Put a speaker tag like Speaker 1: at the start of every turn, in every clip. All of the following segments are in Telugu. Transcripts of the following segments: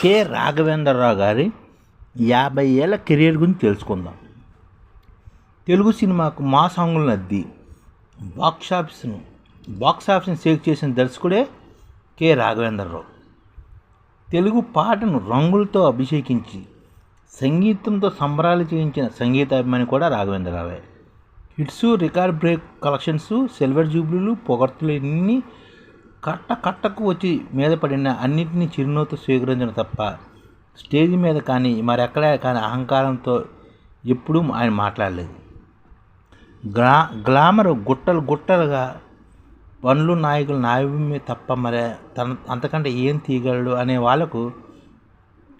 Speaker 1: కె. రాఘవేంద్రరావు గారి యాభై ఏళ్ళ కెరీర్ గురించి తెలుసుకుందాం. తెలుగు సినిమాకు మా సాంగులను అద్ది బాక్స్ బాక్సాఫీస్ని బాక్స్ చేసిన దర్శకుడే కె. రాఘవేంద్రరావు. తెలుగు పాటను రంగులతో అభిషేకించి సంగీతంతో సంబరాలు చేయించిన సంగీతాభిమాని కూడా రాఘవేంద్రరావే. Hits record break collections silver జూబ్లీలు పొగడ్తలు ఎన్ని కట్ట కట్టకు వచ్చి మీద పడిన అన్నింటినీ చిరునవ్వుతో స్వీకరించడం తప్ప స్టేజ్ మీద కానీ మరెక్కడ కానీ అహంకారంతో ఎప్పుడూ ఆయన మాట్లాడలేదు. గ్లా గ్లామర్ గుట్టలు గుట్టలుగా పనులు నాయకులు నాయమే తప్ప మరే తన అంతకంటే ఏం తీయగలడు అనే వాళ్ళకు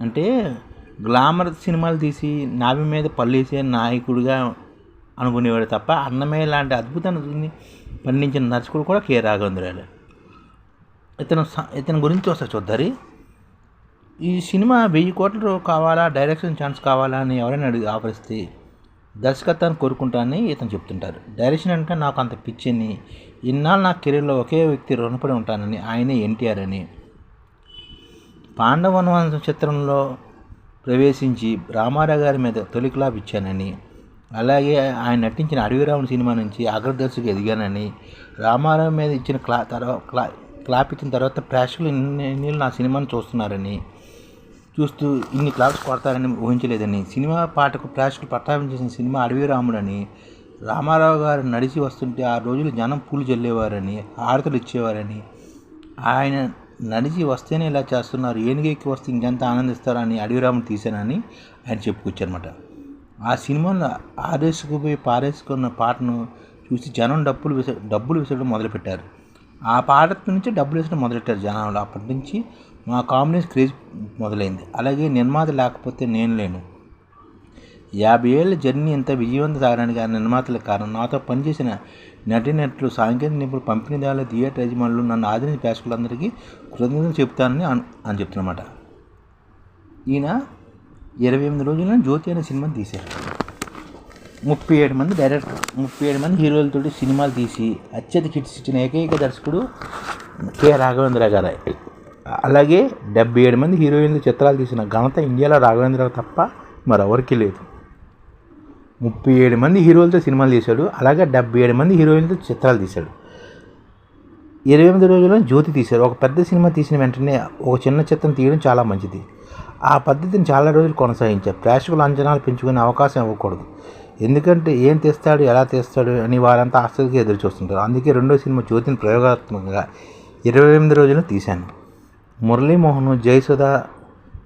Speaker 1: అంటే గ్లామర్ సినిమాలు తీసి నావి మీద పల్లేసే నాయకుడిగా అనుకునేవాడు తప్ప అన్నమయ్య లాంటి అద్భుతాన్ని పండించిన నర్చకుడు కూడా కే రాఘవేంద్రాలే ఇతను స- ఇతని గురించి వస్తే చూద్దరి. ఈ సినిమా వెయ్యి కోట్లు కావాలా డైరెక్షన్ ఛాన్స్ కావాలా అని ఎవరైనా అడిగి ఆఫరిస్తే దర్శకత్వాన్ని కోరుకుంటానని ఇతను చెప్తుంటారు. డైరెక్షన్ అంటే నాకు అంత పిచ్చని ఇన్నాళ్ళు నా కెరీర్లో ఒకే వ్యక్తి రుణపడి ఉంటానని ఆయనే ఎన్టీఆర్ అని. పాండవనవంశం చిత్రంలో ప్రవేశించి రామారావు గారి మీద తొలి క్లాప్ ఇచ్చానని అలాగే ఆయన నటించిన అడవిరావుని సినిమా నుంచి అగ్రదర్శకు ఎదిగానని రామారావు మీద ఇచ్చిన క్లా తర్వాత క్లా క్లాప్ ఇచ్చిన తర్వాత ప్రేక్షకులు ఇన్ని నా సినిమాను చూస్తున్నారని చూస్తూ ఇన్ని క్లాప్స్ కొడతారని ఊహించలేదని సినిమా పాటకు ప్రేక్షకులు పట్టాభించేసిన సినిమా అడవి రాముడని రామారావు గారు నడిచి వస్తుంటే ఆ రోజులు జనం పూలు చల్లేవారని ఆడతలు ఇచ్చేవారని ఆయన నడిచి వస్తేనే ఇలా చేస్తున్నారు ఏనుగెక్కి వస్తే ఇంకెంత ఆనందిస్తారని అడవిరాముడు తీశానని ఆయన చెప్పుకొచ్చారనమాట ఆ సినిమాలో ఆరేసుకుపోయి పారేసుకున్న పాటను చూసి జనం డబ్బులు విస డబ్బులు విసరడం మొదలుపెట్టారు. ఆ పాట నుంచి డబ్బులు వేసిన మొదలెట్టారు జనాలు. అప్పటి నుంచి మా కాంబినేషన్ క్రేజ్ మొదలైంది. అలాగే నిర్మాత లేకపోతే నేను లేను. యాభై ఏళ్ళ జర్నీ ఇంత విజయవంతం సాగడానికి ఆ నిర్మాతల కారణం నాతో పనిచేసిన నటినట్లు సాంకేతిక నిపుణులు పంపిణీదారులు థియేటర్ యజమానులు నన్ను ఆదరించిన ప్రేక్షకులందరికీ కృతజ్ఞతలు చెప్తానని అని చెప్తున్నమాట. ఈయన ఇరవై ఎనిమిది రోజుల్లో జ్యోతి అనే సినిమాని తీశారు. ముప్పై ఏడు మంది డైరెక్టర్ ముప్పై ఏడు మంది హీరోలతో సినిమాలు తీసి అత్యధిక హిట్స్ ఇచ్చిన ఏకైక దర్శకుడు కె రాఘవేంద్ర గారు. అలాగే డెబ్బై ఏడు మంది హీరోయిన్లు చిత్రాలు తీసిన ఘనత ఇండియాలో రాఘవేంద్ర తప్ప మరెవరికి లేదు. ముప్పై ఏడు మంది హీరోలతో సినిమాలు తీశాడు అలాగే డెబ్బై ఏడు మంది హీరోయిన్లతో చిత్రాలు తీశాడు. ఇరవై ఎనిమిది రోజుల్లో జ్యోతి తీశారు ఒక పెద్ద సినిమా తీసిన వెంటనే ఒక చిన్న చిత్రం తీయడం చాలా మంచిది. ఆ పద్ధతిని చాలా రోజులు కొనసాగించారు. ప్రేక్షకుల అంచనాలు పెంచుకునే అవకాశం ఇవ్వకూడదు. ఎందుకంటే ఏం తీస్తాడు ఎలా తెస్తాడు అని వారంతా ఆసక్తిగా ఎదురు చూస్తుంటారు. అందుకే రెండో సినిమా జ్యోతిని ప్రయోగాత్మకంగా ఇరవై ఎనిమిది రోజుల్లో తీశాను. మురళీమోహన్ జయసుధ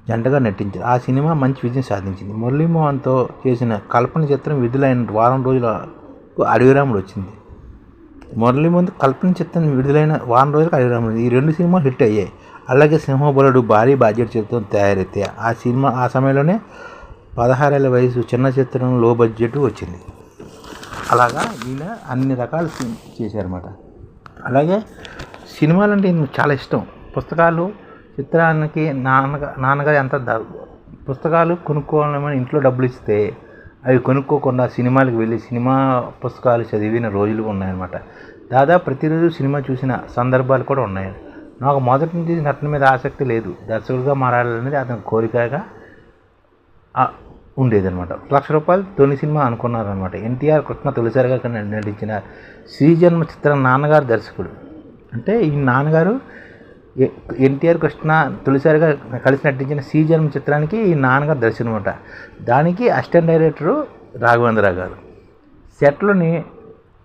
Speaker 1: జంటగా నటించారు. ఆ సినిమా మంచి విజయం సాధించింది. మురళీమోహన్తో చేసిన కల్పన చిత్రం విడుదలైన వారం రోజులకు అడవిరాముడు వచ్చింది. మురళీమోహన్ కల్పన చిత్రం విడుదలైన వారం రోజులకు అడవిరాముడు ఈ రెండు సినిమాలు హిట్ అయ్యాయి. అలాగే సింహబలుడు భారీ బడ్జెట్ చిత్రం తయారైతే ఆ సినిమా ఆ సమయంలోనే పదహారేళ్ళ వయసు చిన్న చిత్రం లో బడ్జెట్ వచ్చింది. అలాగా ఈయన అన్ని రకాల సినిమా చేశారన్నమాట. అలాగే సినిమాలు అంటే ఈయనకు చాలా ఇష్టం. పుస్తకాలు చిత్రానికి నాన్నగా నాన్నగారు ఎంత పుస్తకాలు కొనుక్కోవాలని ఇంట్లో డబ్బులు ఇస్తే అవి కొనుక్కోకుండా సినిమాలకు వెళ్ళి సినిమా పుస్తకాలు చదివిన రోజులు ఉన్నాయన్నమాట. దాదాపు ప్రతిరోజు సినిమా చూసిన సందర్భాలు కూడా ఉన్నాయి. నాకు మొదటి నుంచి నటన మీద ఆసక్తి లేదు. దర్శకుడిగా మారాలనేది అతని కోరికగా ఉండేదనమాట లక్ష రూపాయలు తొలి సినిమా అనుకున్నారనమాట ఎన్టీఆర్ కృష్ణ తొలిసారిగా కన్నా నటించిన శ్రీజన్మ చిత్రం నాన్నగారు దర్శకుడు. అంటే ఈ నాన్నగారు ఎన్టీఆర్ కృష్ణ తొలిసారిగా కలిసి నటించిన శ్రీజన్మ చిత్రానికి ఈ నాన్నగారు దర్శనం అనమాట దానికి అసిస్టెంట్ డైరెక్టరు రాఘవేంద్ర గారు. సెట్లోని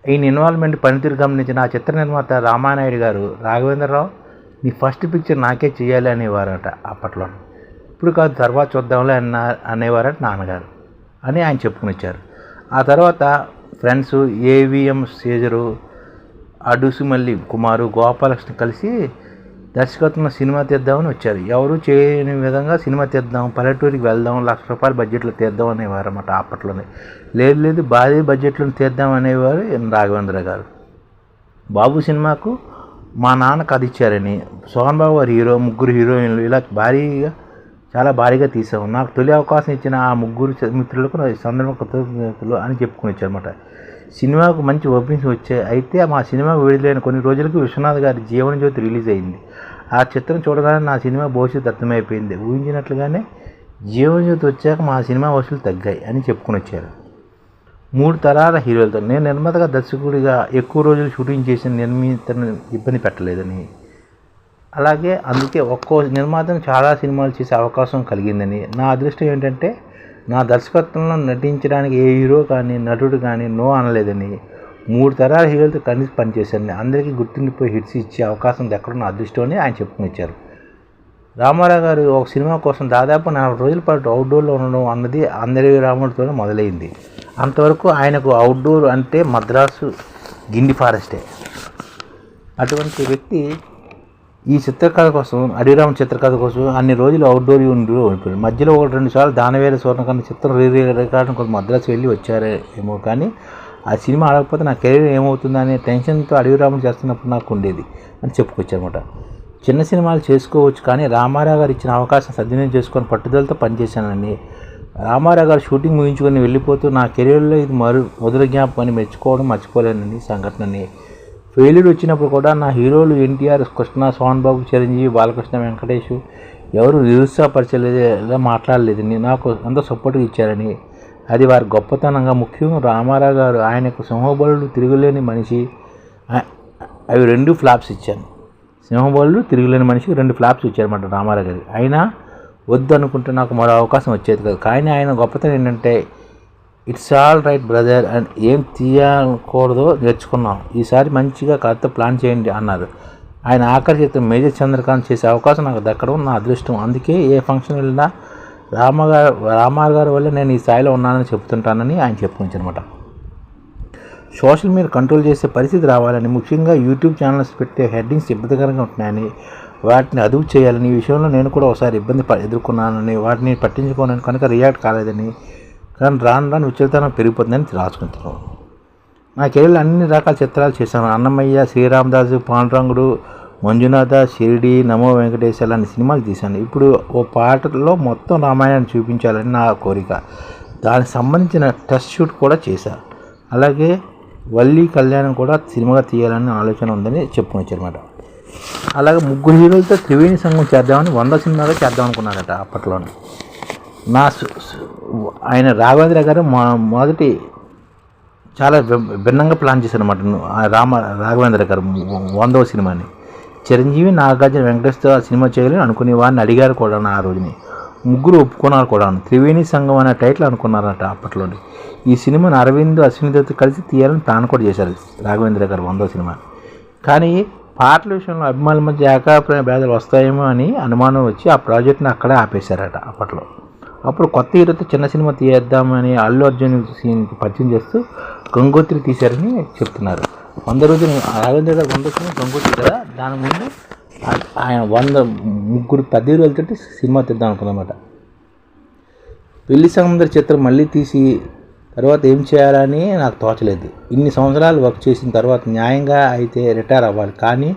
Speaker 1: ఈయన ఇన్వాల్వ్మెంట్ పనితీరు గమనించిన ఆ చిత్ర నిర్మాత రామానాయుడు గారు రాఘవేంద్రరావు నీ ఫస్ట్ పిక్చర్ నాకే చేయాలి అనేవారట అప్పట్లో. ఇప్పుడు కాదు తర్వాత చూద్దాంలే అన్న అనేవారట నాన్నగారు అని ఆయన చెప్పుకుని వచ్చారు. ఆ తర్వాత ఫ్రెండ్స్ ఏవిఎం సీజరు అడుసుమల్లి కుమారు గోపాలకృష్ణ కలిసి దర్శకత్వం సినిమా తీద్దామని వచ్చారు. ఎవరు చేయని విధంగా సినిమా తీద్దాం పల్లెటూరికి వెళ్దాం లక్ష రూపాయల బడ్జెట్లో తీద్దాం అనేవారు అన్నమాట అప్పట్లోనే. లేదు లేదు భారీ బడ్జెట్లో తీద్దాం అనేవారు రాఘవేంద్ర గారు. బాబు సినిమాకు మా నాన్న కథ ఇచ్చారని సోహన్ బాబు గారు హీరో ముగ్గురు హీరోయిన్లు ఇలా భారీగా చాలా భారీగా తీసాము నాకు తొలి అవకాశం ఇచ్చిన ఆ ముగ్గురు మిత్రులకు నా సందర్భ కృతజ్ఞతలు అని చెప్పుకుని వచ్చారన్నమాట. సినిమాకు మంచి ఓపెనింగ్స్ వచ్చాయి. అయితే మా సినిమా విడుదలైన కొన్ని రోజులకు విశ్వనాథ్ గారి జీవన జ్యోతి రిలీజ్ అయింది. ఆ చిత్రం చూడగానే నా సినిమా భవిష్యత్తు అర్థమైపోయింది. ఊహించినట్లుగానే జీవనజ్యోతి వచ్చాక మా సినిమా వసూలు తగ్గాయి అని చెప్పుకొని వచ్చారు. మూడు తరాల హీరోలతో నేను నిర్మాతగా దర్శకుడిగా ఎక్కువ రోజులు షూటింగ్ చేసిన నిర్మితను ఇబ్బంది పెట్టలేదని అలాగే అందుకే ఒక్కో నిర్మాతను చాలా సినిమాలు చేసే అవకాశం కలిగిందని. నా అదృష్టం ఏంటంటే నా దర్శకత్వంలో నటించడానికి ఏ హీరో కానీ నటుడు కానీ నో అనలేదని మూడు తరాల హీరోలతో కలిసి పనిచేశాను అందరికీ గుర్తుండిపోయి హిట్స్ ఇచ్చే అవకాశం దక్కడం నా అదృష్టం అని ఆయన చెప్పుకుని ఇచ్చారు రామారావు గారు ఒక సినిమా కోసం దాదాపు నలభై రోజుల పాటు అవుట్డోర్లో ఉండడం అన్నది అందరి రాముడితోనే మొదలైంది. అంతవరకు ఆయనకు అవుట్డోర్ అంటే మద్రాసు గిండి ఫారెస్టే. అటువంటి వ్యక్తి ఈ చిత్రకథ కోసం అడిరామ్ చిత్రకథ కోసం అన్ని రోజులు అవుట్డోర్ యూనిట్లో ఉండిపోయాడు మధ్యలో ఒక రెండు సార్లు దానవేల స్వర్ణకన్న చిత్రం రీ రికార్డు కొంత మద్రాసు వెళ్ళి వచ్చారే ఏమో. కానీ ఆ సినిమా ఆడకపోతే నా కెరీర్ ఏమవుతుందనే టెన్షన్తో అడవిరాములు చేస్తున్నప్పుడు నాకు ఉండేది అని చెప్పుకొచ్చారన్నమాట. చిన్న సినిమాలు చేసుకోవచ్చు కానీ రామారావు గారు ఇచ్చిన అవకాశం సద్వినియోగం చేసుకొని పట్టుదలతో పనిచేశానని. రామారావు గారు షూటింగ్ ముగించుకొని వెళ్ళిపోతూ నా కెరీర్లో ఇది మరు మధుర జ్ఞాపకం అని మెచ్చుకోవడం మర్చిపోలేనని సంఘటనని. ఫెయిల్యూర్ వచ్చినప్పుడు కూడా నా హీరోలు ఎన్టీఆర్ కృష్ణ సోహన్ బాబు చిరంజీవి బాలకృష్ణ వెంకటేష్ ఎవరు నిరుత్సాహపరచలేదు మాట్లాడలేదని నాకు అంత సపోర్ట్ ఇచ్చారని. అది వారి గొప్పతనంగా ముఖ్యం. రామారావు గారు ఆయనకు సింహబలుడు తిరుగులేని మనిషి. అవి రెండు ఫ్లాప్స్ ఇచ్చాను. సింహబలుడు తిరుగులేని మనిషికి రెండు ఫ్లాప్స్ ఇచ్చారన్నమాట రామారావు గారు. అయినా వద్దు అనుకుంటే నాకు మరో అవకాశం వచ్చేది కాదు. కానీ ఆయన గొప్పతనం ఏంటంటే it's all right brother and ఏం తీయకూడదో నేర్చుకున్నాం. ఈసారి మంచిగా కథ ప్లాన్ చేయండి అన్నారు. ఆయన ఆఖరి చేత మేజర్ చంద్రకాంత్ చేసే అవకాశం నాకు దక్కడం నా అదృష్టం. అందుకే ఏ ఫంక్షన్ వెళ్ళినా రామగారు రామారావు గారి వల్ల నేను ఈ స్థాయిలో ఉన్నానని చెప్తుంటానని ఆయన చెప్పుకొచ్చనమాట సోషల్ మీడియా కంట్రోల్ చేసే పరిస్థితి రావాలని ముఖ్యంగా యూట్యూబ్ ఛానల్స్ పెట్టే హెడ్డింగ్స్ ఇబ్బందికరంగా ఉంటున్నాయని వాటిని అదుపు చేయాలని ఈ విషయంలో నేను కూడా ఒకసారి ఇబ్బంది ఎదుర్కొన్నానని వాటిని పట్టించుకోనని కనుక రియాక్ట్ కాలేదని కానీ రాను రాను విచలితనం పెరిగిపోతుందని రాసుకుంటున్నాను నా కెరీర్లో అన్ని రకాల చిత్రాలు చేశాను. అన్నమయ్య శ్రీరామదాసు పాండురంగుడు మంజునాథ షిరిడి నమో వెంకటేశ్ అలాంటి సినిమాలు తీశాను. ఇప్పుడు ఓ పాటలో మొత్తం రామాయణాన్ని చూపించాలని నా కోరిక. దానికి సంబంధించిన టెస్ట్ షూట్ కూడా చేశాను అలాగే వల్లి కళ్యాణం కూడా సినిమాగా తీయాలని ఆలోచన ఉందని చెప్పుకోవచ్చు అనమాట అలాగే ముగ్గురు హీరోలతో త్రివేణి సంఘం చేద్దామని వంద సినిమాగా చేద్దాం అనుకున్నారట అప్పట్లోనే. నా ఆయన రాఘవేంద్ర గారు మొదటి చాలా భిన్నంగా ప్లాన్ చేశారు అనమాట రామ రాఘవేంద్ర గారు వందవ సినిమాని. చిరంజీవి నాగార్జున వెంకటేష్తో ఆ సినిమా చేయాలని అనుకునే వారిని అడిగారు కూడా ఆ రోజుని. ముగ్గురు ఒప్పుకున్నారు కూడా. త్రివేణి సంఘం అనే టైటిల్ అనుకున్నారట అప్పట్లోని. ఈ సినిమాను అరవింద్ అశ్వినితో కలిసి తీయాలని ప్లాన్ కూడా చేశారు రాఘవేంద్ర గారు వందో సినిమా. కానీ పాటల విషయంలో అభిమానుల మధ్య ఏకాభిప్రాయ భేదాలు వస్తాయేమో అని అనుమానం వచ్చి ఆ ప్రాజెక్ట్ని అక్కడే ఆపేశారట అప్పట్లో. అప్పుడు కొత్త హీరోతో చిన్న సినిమా తీయేద్దామని అల్లు అర్జున్ సీన్కి పరిచయం చేస్తూ గంగోత్రి తీశారని చెప్తున్నారు. వంద రోజులు రాఘవేంద్ర గారు వంద సినిమా గంగోత్రి కదా? దాని ముందు ఆయన వంద ముగ్గురు పెద్ద హీరోలతో సినిమా తీద్దాం అనుకున్నమాట. పెళ్ళి సముద్ర చిత్రం మళ్ళీ తీసి తర్వాత ఏం చేయాలని నాకు తోచలేదు. ఇన్ని సంవత్సరాలు వర్క్ చేసిన తర్వాత న్యాయంగా అయితే రిటైర్ అవ్వాలి. కానీ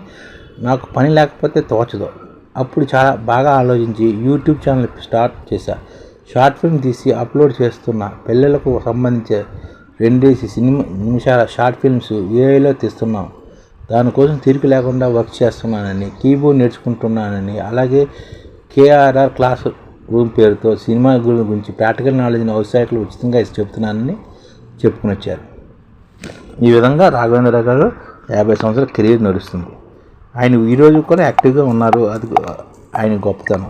Speaker 1: నాకు పని లేకపోతే తోచదు. అప్పుడు చాలా బాగా ఆలోచించి యూట్యూబ్ ఛానల్ స్టార్ట్ చేశాను షార్ట్ ఫిల్మ్ తీసి అప్లోడ్ చేస్తున్న పిల్లలకు సంబంధించే రెండేసి సినిమా నిమిషాల షార్ట్ ఫిల్మ్స్ ఏఐలో తీస్తున్నాం. దానికోసం తీరిక లేకుండా వర్క్ చేస్తున్నానని కీబోర్డ్ నేర్చుకుంటున్నానని అలాగే కేఆర్ఆర్ క్లాస్ రూమ్ పేరుతో సినిమా గురించి ప్రాక్టికల్ నాలెడ్జ్ని వెబ్సైట్లో ఉచితంగా చెప్తున్నానని చెప్పుకుని వచ్చారు. ఈ విధంగా రాఘవేంద్ర గారు యాభై సంవత్సరాల కెరీర్ నడుస్తుంది. ఆయన ఈరోజు కూడా యాక్టివ్గా ఉన్నారు. అది ఆయన గొప్పతనం.